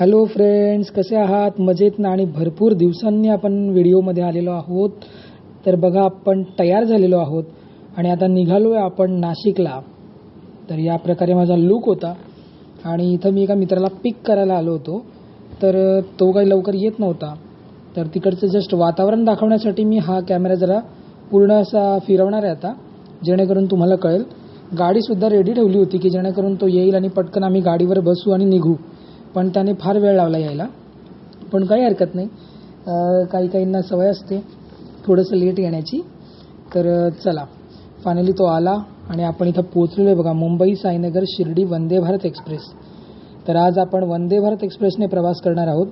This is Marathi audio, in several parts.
हॅलो फ्रेंड्स कसे आहात? मजेत ना आणि भरपूर दिवसांनी आपण व्हिडिओमध्ये आलेलो आहोत. तर बघा आपण तयार झालेलो आहोत आणि आता निघालो आहे आपण नाशिकला. तर या प्रकारे माझा लुक होता आणि इथं मी एका मित्राला पिक करायला आलो होतो. तर तो काही लवकर येत नव्हता. तर तिकडचं जस्ट वातावरण दाखवण्यासाठी मी हा कॅमेरा जरा पूर्ण असा फिरवणार आहे आता जेणेकरून तुम्हाला कळेल. गाडीसुद्धा रेडी ठेवली होती की जेणेकरून तो येईल आणि पटकन आम्ही गाडीवर बसू आणि निघू. पण त्याने फार वेळ लावला यायला. पण काही हरकत नाही. काही काहींना सवय असते थोडंसं लेट येण्याची. तर चला. फायनली तो आला आणि आपण इथं पोचलेलो आहे बघा. मुंबई साईनगर शिर्डी वंदे भारत एक्सप्रेस. तर आज आपण वंदे भारत एक्सप्रेसने प्रवास करणार आहोत.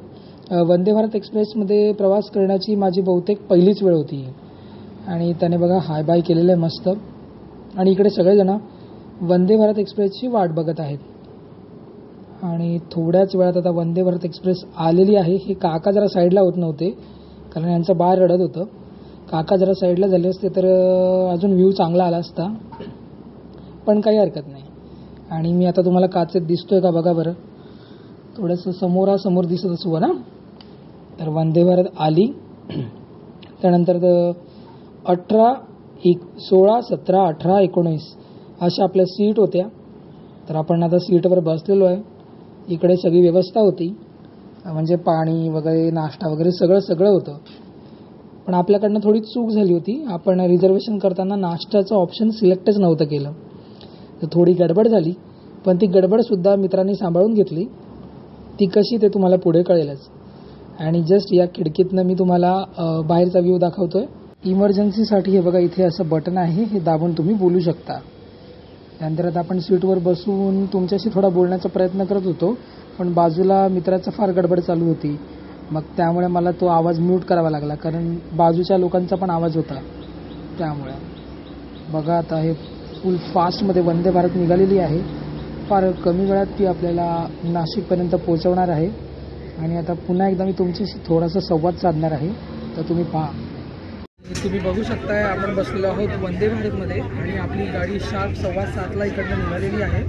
वंदे भारत एक्सप्रेसमध्ये प्रवास करण्याची माझी बहुतेक पहिलीच वेळ होती. आणि त्याने बघा हाय बाय केलेलं आहे मस्त. आणि इकडे सगळेजण वंदे भारत एक्सप्रेसची वाट बघत आहेत. आणि थोड्याच वेळात आता वंदे भारत एक्सप्रेस आलेली आहे. हे काका जरा साईडला होत नव्हते कारण यांचं बाळ रडत होतं. काका जरा साईडला झाले असते तर अजून व्ह्यू चांगला आला असता. पण काही हरकत नाही. आणि मी आता तुम्हाला काचेत दिसतोय का बघा बरं. थोडंसं समोरासमोर दिसत असू हो ना? तर वंदे भारत आली. त्यानंतर अठरा एक सोळा सतरा अठरा एकोणीस अशा आपल्या सीट होत्या. तर आपण आता सीटवर बसलेलो आहे. इकडे सगळी व्यवस्था होती. म्हणजे पाणी वगैरे नाश्ता वगैरे सगळं सगळं होतं. पण आपल्याकडनं थोडी चूक झाली होती. आपण रिझर्वेशन करताना नाश्त्याचं ऑप्शन सिलेक्टच नव्हतं केलं. तर थोडी गडबड झाली. पण ती गडबडसुद्धा मित्रांनी सांभाळून घेतली. ती कशी ते तुम्हाला पुढे कळेलच. आणि जस्ट या खिडकीतनं मी तुम्हाला बाहेरचा व्ह्यू दाखवतोय. इमर्जन्सीसाठी हे बघा इथे असं बटन आहे. हे दाबून तुम्ही बोलू शकता. त्यानंतर आता आपण सीटवर बसून तुमच्याशी थोडा बोलण्याचा प्रयत्न करत होतो पण बाजूला मित्राचं फार गडबड चालू होती. मग त्यामुळे मला तो आवाज म्यूट करावा लागला कारण बाजूच्या लोकांचा पण आवाज होता त्यामुळे. बघा आता हे फुल फास्टमध्ये वंदे भारत निघालेली आहे. फार कमी वेळात ती आपल्याला नाशिकपर्यंत पोहोचवणार आहे. आणि आता पुन्हा एकदा मी तुमच्याशी थोडासा संवाद साधणार आहे. तर तुम्ही पहा. तुम्ही बघू शकताय आपण बसलेलो आहोत वंदे भारतमध्ये आणि आपली गाडी शार्प सव्वा सातला इकडनं निघालेली आहे.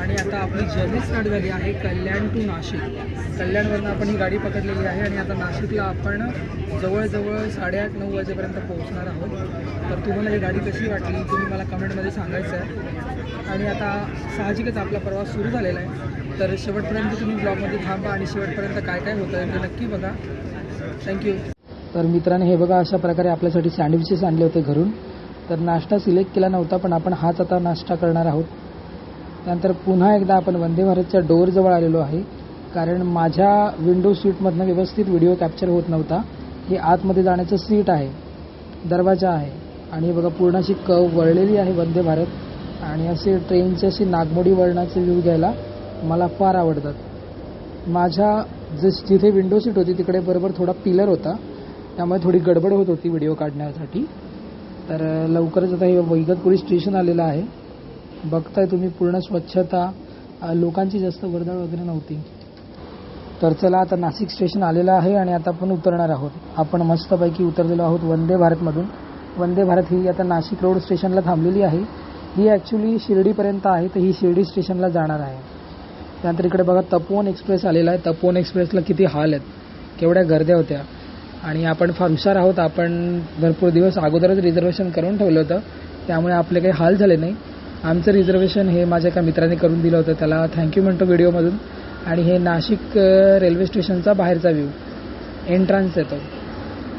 आणि आता आपली जर्नी स्टार्ट झाली आहे कल्याण टू नाशिक. कल्याणवरनं आपण ही गाडी पकडलेली आहे आणि आता नाशिकला आपण जवळजवळ साडेआठ नऊ वाजेपर्यंत पोहोचणार आहोत. तर तुम्हाला ही गाडी कशी वाटली तुम्ही मला कमेंटमध्ये सांगायचं आहे. आणि आता साहजिकच आपला प्रवास सुरू झालेला आहे. तर शेवटपर्यंत तुम्ही ब्लॉगमध्ये थांबा आणि शेवटपर्यंत काय काय होतं ते नक्की बघा. थँक्यू तर मित्रांनो हे बघा अशा प्रकारे आपल्यासाठी सँडविचेस आणले होते घरून. तर नाश्ता सिलेक्ट केला नव्हता पण आपण हाच आता नाश्ता करणार आहोत. त्यानंतर पुन्हा एकदा आपण वंदे भारतच्या डोअरजवळ आलेलो आहे. कारण माझ्या विंडो सीटमधनं व्यवस्थित व्हिडिओ कॅप्चर होत नव्हता. हे आतमध्ये जाण्याचं सीट आहे दरवाजा आहे. आणि हे बघा पूर्ण अशी कव वळलेली आहे वंदे भारत. आणि असे ट्रेनचे अशी नागमोडी वळणाचे व्ह्यू घ्यायला मला फार आवडतात. माझ्या जस जिथे विंडो सीट होती तिकडे बरोबर थोडा पिलर होता. त्यामुळे थोडी गडबड होत होती व्हिडिओ काढण्यासाठी. तर लवकरच आता हे वैगतपुरी स्टेशन आलेलं आहे. बघताय तुम्ही पूर्ण स्वच्छता. लोकांची जास्त वर्दळ वगैरे नव्हती. तर चला आता नाशिक स्टेशन आलेलं आहे आणि आता आपण उतरणार आहोत. आपण मस्तपैकी उतरलेलो आहोत वंदे भारतमधून. वंदे भारत ही आता नाशिक रोड स्टेशनला थांबलेली आहे. ही ॲक्च्युली शिर्डीपर्यंत आहे तर ही शिर्डी स्टेशनला जाणार आहे. त्यानंतर इकडे बघा तपोवन एक्सप्रेस आलेला आहे. तपोवन एक्सप्रेसला किती हाल आहेत. केवढ्या गर्द्या होत्या. आणि आपण फार हुशार आहोत. आपण भरपूर दिवस अगोदरच रिझर्वेशन करून ठेवलं होतं. त्यामुळे आपले काही हाल झाले नाही. आमचं रिझर्वेशन हे माझ्या एका मित्राने करून दिलं होतं. त्याला थँक्यू म्हणतो व्हिडिओमधून. आणि हे नाशिक रेल्वे स्टेशनचा बाहेरचा व्ह्यू एंट्रन्स येतो.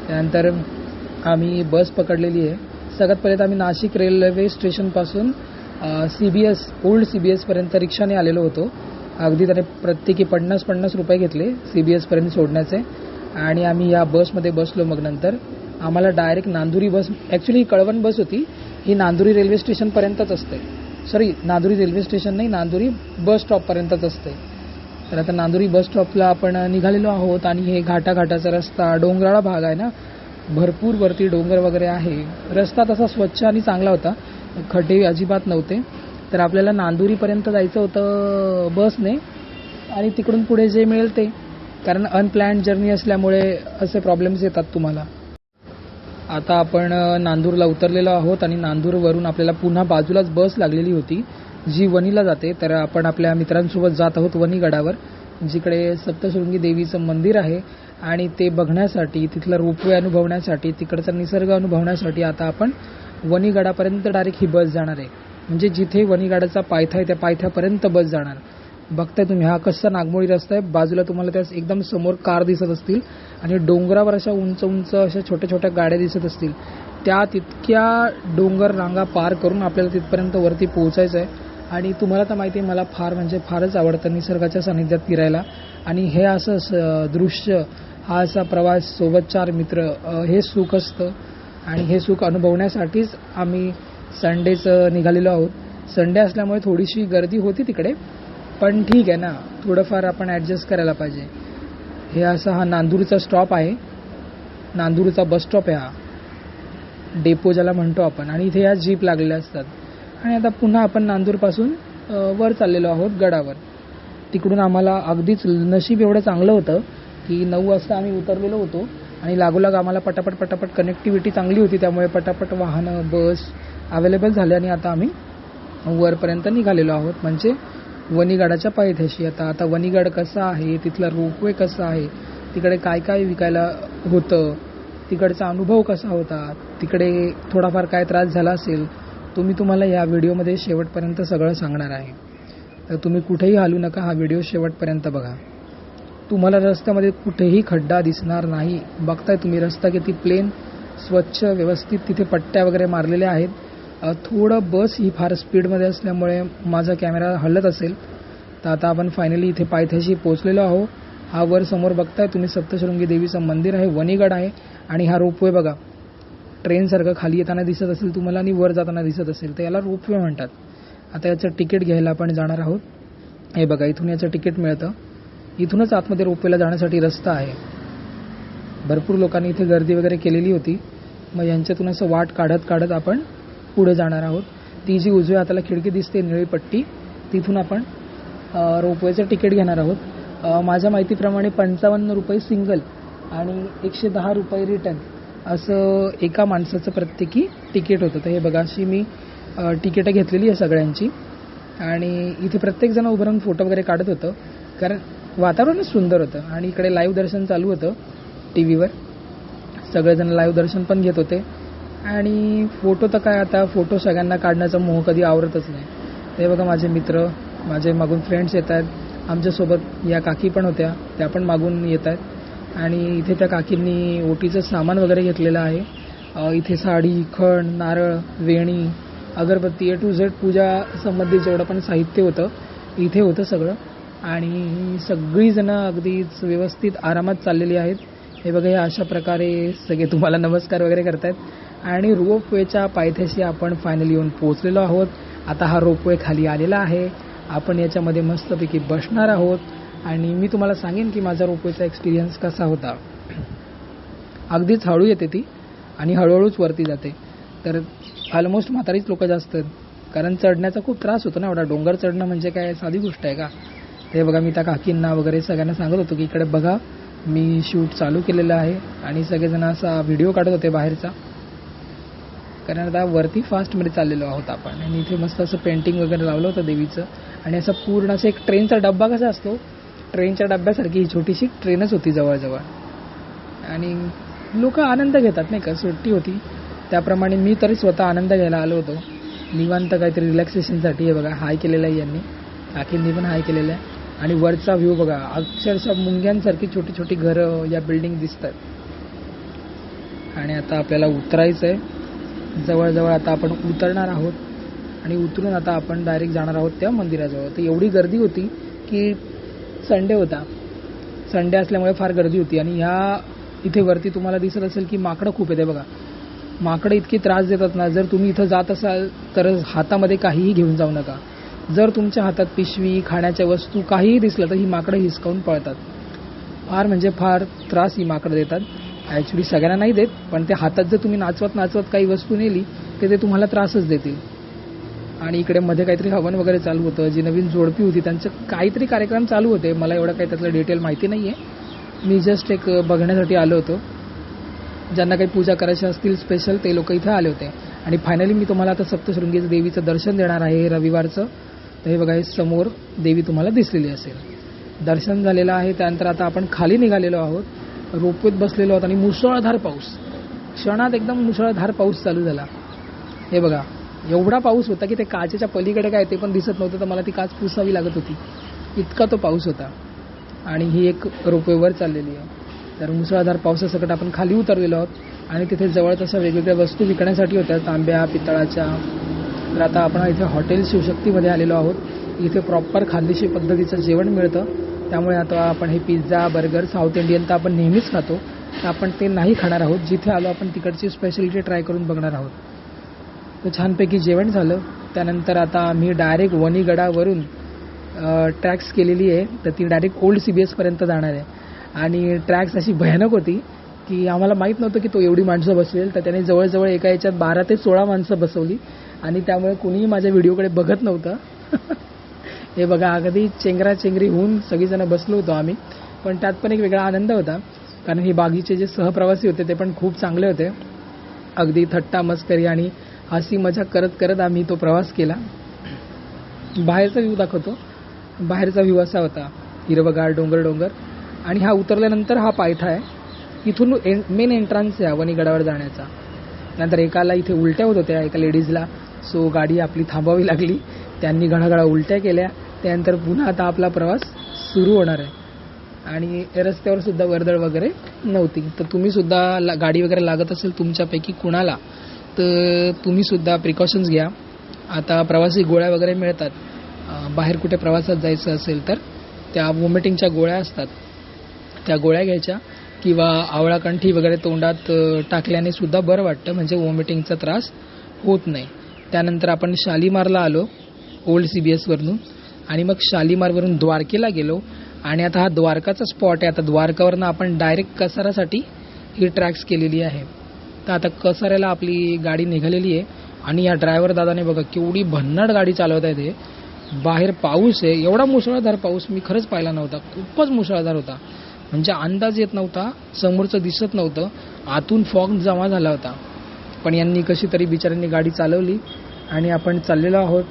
त्यानंतर आम्ही बस पकडलेली आहे. सगळ्यात पहिले तर आम्ही नाशिक रेल्वे स्टेशनपासून C B S old C B एसपर्यंत रिक्षाने आलेलो होतो. अगदी त्याने प्रत्येकी पन्नास पन्नास रुपये घेतले सी बी एसपर्यंत सोडण्याचे. आणि आम्ही या बसमध्ये बसलो मग नंतर. आम्हाला डायरेक्ट नांदुरी बस ॲक्च्युली ही कळवण बस होती. ही नांदुरी रेल्वे स्टेशनपर्यंतच असते. सॉरी नांदुरी रेल्वे स्टेशन नाही नांदुरी बस स्टॉपपर्यंतच असते. तर आता नांदुरी बस स्टॉपला आपण निघालेलो आहोत आणि हे घाटाघाटाचा रस्ता डोंगराळा भाग आहे ना? भरपूर वरती डोंगर वगैरे आहे. रस्ता तसा स्वच्छ आणि चांगला होता. खड्डे अजिबात नव्हते. तर आपल्याला नांदुरीपर्यंत जायचं होतं बसने. आणि तिकडून पुढे जे मिळेल ते. कारण अनप्लॅन्ड जर्नी असल्यामुळे असे प्रॉब्लेम्स येतात तुम्हाला. आता आपण नांदूरला उतरलेलो आहोत आणि नांदूरवरून आपल्याला पुन्हा बाजूलाच बस लागलेली होती जी वणीला जाते. तर आपण आपल्या मित्रांसोबत जात आहोत वणीगडावर जिकडे सप्तशृंगी देवीचं मंदिर आहे. आणि ते बघण्यासाठी तिथला रोपवे अनुभवण्यासाठी तिकडचा निसर्ग अनुभवण्यासाठी आता आपण वणीगडापर्यंत डायरेक्ट ही बस जाणार आहे. म्हणजे जिथे वणीगडाचा पायथा आहे त्या पायथ्यापर्यंत बस जाणार. बघताय तुम्ही. हा कसा नागमोडी रस्ता आहे? बाजूला तुम्हाला त्या एकदम समोर कार दिसत असतील आणि डोंगरावर अशा उंच उंच अशा छोट्या छोट्या गाड्या दिसत असतील. त्या तितक्या डोंगर रांगा पार करून आपल्याला तिथपर्यंत वरती पोहोचायचं आहे. आणि तुम्हाला तर माहिती आहे मला फार म्हणजे फारच आवडतं निसर्गाच्या सानिध्यात फिरायला. आणि हे असं स- दृश्य हा असा प्रवास सोबत चार मित्र हे सुख असतं. आणि हे सुख अनुभवण्यासाठीच आम्ही संडेचं निघालेलो आहोत. संडे असल्यामुळे थोडीशी गर्दी होती तिकडे. पण ठीक आहे ना. थोडंफार आपण ॲडजस्ट करायला पाहिजे. हे असा हा नांदूरचा स्टॉप आहे. नांदूरचा बस स्टॉप आहे हा. डेपो ज्याला म्हणतो आपण. आणि इथे या जीप लागलेल्या असतात. आणि आता पुन्हा आपण नांदूरपासून वर चाललेलो आहोत गडावर. तिकडून आम्हाला अगदीच नशीब एवढं चांगलं होतं की नऊ वाजता आम्ही उतरलेलो होतो. आणि लागोलाग आम्हाला पटापट पटापट कनेक्टिव्हिटी चांगली होती. त्यामुळे पटापट वाहनं बस अवेलेबल झाले आणि आता आम्ही वरपर्यंत निघालेलो आहोत. म्हणजे वणीगडाच्या पायथ्याशी. आता आता वणीगड कसा आहे? तिथला रोपवे कसा आहे? तिकडे काय काय विकायला होतं? तिकडचा अनुभव कसा होता? तिकडे थोडाफार काय त्रास झाला असेल? तो मी तुम्हाला या व्हिडिओमध्ये शेवटपर्यंत सगळं सांगणार आहे. तर तुम्ही कुठेही हलू नका हा व्हिडिओ शेवटपर्यंत बघा. तुम्हाला रस्त्यामध्ये कुठेही खड्डा दिसणार नाही. बघताय तुम्ही रस्ता किती प्लेन स्वच्छ व्यवस्थित तिथे पट्ट्या वगैरे मारलेल्या आहेत. थोडं बस ही फार स्पीडमध्ये असल्यामुळे माझा कॅमेरा हलत असेल. तर आता आपण फायनली इथे पायथ्याशी पोहोचलेलो आहो हा वर समोर बघताय तुम्ही सप्तशृंगी देवीचं मंदिर आहे वणीगड आहे आणि हा रोपवे बघा. ट्रेनसारखं खाली येताना दिसत असेल तुम्हाला आणि वर जाताना दिसत असेल. तर याला रोपवे म्हणतात. आता याचं तिकीट घ्यायला आपण जाणार आहोत. हे बघा इथून याचं तिकीट मिळतं. इथूनच आतमध्ये रोपवेला जाण्यासाठी रस्ता आहे. भरपूर लोकांनी इथे गर्दी वगैरे केलेली होती. मग यांच्यातून असं वाट काढत काढत आपण पुढे जाणार आहोत. ती जी उजव्या हाताला खिडकी दिसते निळी पट्टी तिथून आपण रोपवेचं तिकीट घेणार आहोत. माझ्या माहितीप्रमाणे पंचावन्न रुपये सिंगल आणि एकशे दहा रुपये रिटर्न असं एका माणसाचं प्रत्येकी तिकीट होतं. तर हे बघा अशी मी तिकीटं घेतलेली आहे सगळ्यांची. आणि इथे प्रत्येकजण उभं राहून फोटो वगैरे काढत होतं कारण वातावरणच सुंदर होतं आणि इकडे लाईव्ह दर्शन चालू होतं टी व्हीवर सगळेजण लाईव्ह दर्शन पण घेत होते. आणि फोटो तर काय आता फोटो सगळ्यांना काढण्याचा मोह कधी आवरतच नाही. ते बघा माझे मित्र माझे मागून फ्रेंड्स येत आहेत. आमच्यासोबत या काकी पण होत्या त्या पण मागून येत आहेत. आणि इथे त्या काकींनी ओटीचं सामान वगैरे घेतलेलं आहे. इथे साडी खण नारळ वेणी अगरबत्ती ए टू झेड पूजा संबंधी जेवढं पण साहित्य होतं इथे होतं सगळं. आणि सगळीजणं अगदीच व्यवस्थित आरामात चाललेली आहेत. हे बघा हे अशा प्रकारे सगळे तुम्हाला नमस्कार वगैरे करतायत. आणि रोपवेच्या पायथ्याशी आपण फायनली येऊन पोहोचलेलो आहोत. आता हा रोपवे खाली आलेला आहे. आपण याच्यामध्ये मस्तपैकी बसणार आहोत. आणि मी तुम्हाला सांगेन की माझा रोपवेचा एक्सपिरियन्स कसा होता. अगदीच हळू येते ती आणि हळूहळूच वरती जाते. तर ऑलमोस्ट म्हातारीच लोक जास्त आहेत. कारण चढण्याचा खूप त्रास होतो ना एवढा. डोंगर चढणं म्हणजे काय साधी गोष्ट आहे का? ते बघा मी त्या काकींना वगैरे सगळ्यांना सांगत होतो की इकडे बघा मी शूट चालू केलेलं आहे. आणि सगळेजण असा व्हिडिओ काढत होते बाहेरचा. कारण आता वरती फास्टमध्ये चाललेलो आहोत आपण. आणि इथे मस्त असं पेंटिंग वगैरे लावलं होतं देवीचं. आणि असं पूर्ण असं एक ट्रेनचा डब्बा कसा असतो? ट्रेनच्या डब्यासारखी ही छोटीशी ट्रेनच होती जवळजवळ. आणि लोक आनंद घेतात नाही का? सुट्टी होती. त्याप्रमाणे मी तरी स्वतः आनंद घ्यायला आलो होतो. निवांत काहीतरी रिलॅक्सेशनसाठी हे बघा हाय केलेलं आहे यांनी. काकींनी पण हाय केलेलं आहे. आणि वरचा व्ह्यू बघा अक्षरशः मुंग्यांसारखी छोटी छोटी घरं या बिल्डिंग दिसतात. आणि आता आपल्याला उतरायचं आहे जवळजवळ आता आपण उतरणार आहोत आणि उतरून आता आपण डायरेक्ट जाणार आहोत त्या मंदिराजवळ. तर एवढी गर्दी होती की संडे होता. संडे असल्यामुळे फार गर्दी होती आणि ह्या इथे वरती तुम्हाला दिसत असेल की माकडं खूप येते बघा. माकडं इतकी त्रास देतात ना जर तुम्ही इथं जात असाल तर हातामध्ये काहीही घेऊन जाऊ नका. जर तुमच्या हातात पिशवी खाण्याच्या वस्तू काहीही दिसलं तर ही माकडं हिसकावून पळतात. फार म्हणजे फार त्रास ही माकडं देतात. ॲक्च्युली सगळ्यांना नाही देत पण ते हातात जर तुम्ही नाचवत नाचवत काही वस्तू नेली तर ते तुम्हाला त्रासच देतील. आणि इकडे मध्ये काहीतरी हवन वगैरे चालू होतं जी नवीन जोडपी होती त्यांचं काहीतरी कार्यक्रम चालू होते. मला एवढं काही त्यातलं डिटेल माहिती नाही आहे मी जस्ट एक बघण्यासाठी आलो होतो. ज्यांना काही पूजा करायची असतील स्पेशल ते लोक इथे आले होते. आणि फायनली मी तुम्हाला आता सप्तशृंगीचं देवीचं दर्शन देणार आहे रविवारचं. तर हे बघा हे समोर देवी तुम्हाला दिसलेली असेल. दर्शन झालेलं आहे त्यानंतर आता आपण खाली निघालेलो आहोत. रोपवेत बसलेलो आहोत आणि मुसळधार पाऊस. क्षणात एकदम मुसळधार पाऊस चालू झाला. हे बघा एवढा पाऊस होता की ते काचेच्या पलीकडे काय ते पण दिसत नव्हतं तर मला ती काच पुसावी लागत होती. इतका तो पाऊस होता. आणि ही एक रोपवेवर चाललेली आहे. तर मुसळधार पावसासकट आपण खाली उतरलेलो आहोत आणि तिथे जवळच अशा वेगवेगळ्या वस्तू विकण्यासाठी होत्या. तांब्या पितळाच्या. तर आता आपण इथे हॉटेल शिवशक्तीमध्ये आलेलो आहोत. इथे प्रॉपर खानदेशी पद्धतीचं जेवण मिळतं. त्यामुळे आता आपण हे पिझ्झा बर्गर साऊथ इंडियन तर आपण नेहमीच खातो. तर आपण ते नाही खाणार आहोत. जिथे आलो आपण तिकडची स्पेशलिटी ट्राय करून बघणार आहोत. तर छानपैकी जेवण झालं. त्यानंतर आता आम्ही डायरेक्ट वणीगडावरून ट्रॅक्स केलेली आहे. तर ती डायरेक्ट ओल्ड सी बी एसपर्यंत जाणार आहे. आणि ट्रॅक्स अशी भयानक होती की आम्हाला माहीत नव्हतं की तो एवढी माणसं बसवेल तर त्याने जवळजवळ एका याच्यात बारा ते सोळा माणसं बसवली. आणि त्यामुळे कुणीही माझ्या व्हिडिओकडे बघत नव्हतं. हे बघा अगदी चेंगरा चेंगरी होऊन सगळीजणं बसलो होतो आम्ही. पण त्यात पण एक वेगळा आनंद होता. कारण हे बागीचे जे सहप्रवासी होते ते पण खूप चांगले होते. अगदी थट्टा मस्करी आणि हसी मजाक करत करत आम्ही तो प्रवास केला. बाहेरचा व्ह्यू दाखवतो. बाहेरचा व्ह्यू असा होता. हिरवगार डोंगर डोंगर. आणि हा उतरल्यानंतर हा पायथा आहे. इथून मेन एंट्रन्स आहे वणीगडावर जाण्याचा. नंतर एकाला इथे उलट्या होत होत्या. एका लेडीजला सो गाडी आपली थांबावी लागली. त्यांनी घडाघडा उलट्या केल्या. त्यानंतर पुन्हा आता आपला प्रवास सुरू होणार आहे. आणि रस्त्यावर सुद्धा वर्दळ वगैरे नव्हती. तर तुम्ही सुद्धा ला गाडी वगैरे लागत असेल तुमच्यापैकी कुणाला तर तुम्ही सुद्धा प्रिकॉशन्स घ्या. आता प्रवासी गोळ्या वगैरे मिळतात. बाहेर कुठे प्रवासात जायचं असेल तर त्या वॉमिटिंगच्या गोळ्या असतात. त्या गोळ्या घ्यायच्या किंवा आवळा कंठी वगैरे तोंडात टाकल्याने सुद्धा बरं वाटतं. म्हणजे वॉमिटिंगचा त्रास होत नाही. त्यानंतर आपण शालीमारला आलो. ओल्ड सी बी एसवरून आणि मग शालीमारवरून द्वारकेला गेलो. आणि आता हा द्वारकाचा स्पॉट आहे. आता द्वारकावरनं आपण डायरेक्ट कसारासाठी ही ट्रॅक्स केलेली आहे. तर आता कसाऱ्याला आपली गाडी निघालेली आहे. आणि या ड्रायव्हर दादाने बघा केवढी भन्नाट गाडी चालवत आहे ते बाहेर पाऊस आहे. एवढा मुसळधार पाऊस मी खरंच पाहिला नव्हता. खूपच मुसळधार होता. म्हणजे अंदाज येत नव्हता. समोरचं दिसत नव्हतं. आतून फॉग जमा झाला होता. पण यांनी कशी तरी बिचाऱ्यांनी गाडी चालवली. आणि आपण चाललेलो आहोत.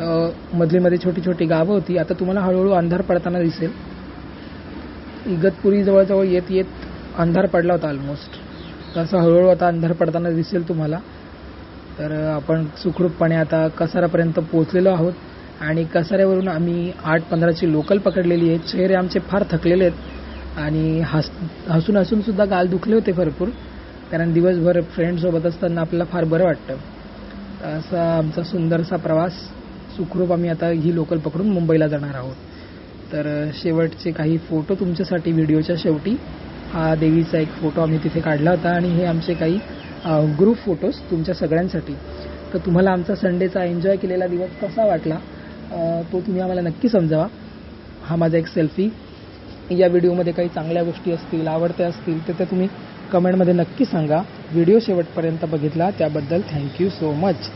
मधली मध्ये छोटी छोटी गावं होती. आता तुम्हाला हळूहळू अंधार पडताना दिसेल. इगतपुरी जवळजवळ येत येत अंधार पडला होता ऑलमोस्ट तसं हळूहळू आता अंधार पडताना दिसेल तुम्हाला. तर आपण सुखरूपपणे आता कसारापर्यंत पोहोचलेलो आहोत. आणि कसाऱ्यावरून आम्ही आठ पंधराची लोकल पकडलेली आहे चेहरे आमचे फार थकलेले आहेत. आणि हस हसून हसूनसुद्धा गाल दुखले होते भरपूर. कारण दिवसभर फ्रेंडसोबत असताना आपल्याला फार बरं वाटतं. असा आमचा सुंदरसा प्रवास. सुखरूप आम्ही आता ही लोकल पकडून मुंबईला जाणार आहोत. तर शेवटचे काही फोटो तुमच्यासाठी व्हिडिओच्या शेवटी. हा देवीचा एक फोटो आम्ही तिथे काढला होता आणि हे आमचे काही ग्रुप फोटोज तुमच्या सगळ्यांसाठी. तर तुम्हाला आमचा संडेचा एन्जॉय केलेला दिवस कसा वाटला तो तुम्ही आम्हाला नक्की समजावा. हा माझा एक सेल्फी या व्हिडिओमध्ये काही चांगल्या गोष्टी असतील आवडत्या असतील तर त्या तुम्ही कमेंटमध्ये नक्की सांगा. व्हिडिओ शेवटपर्यंत बघितला त्याबद्दल थँक्यू सो मच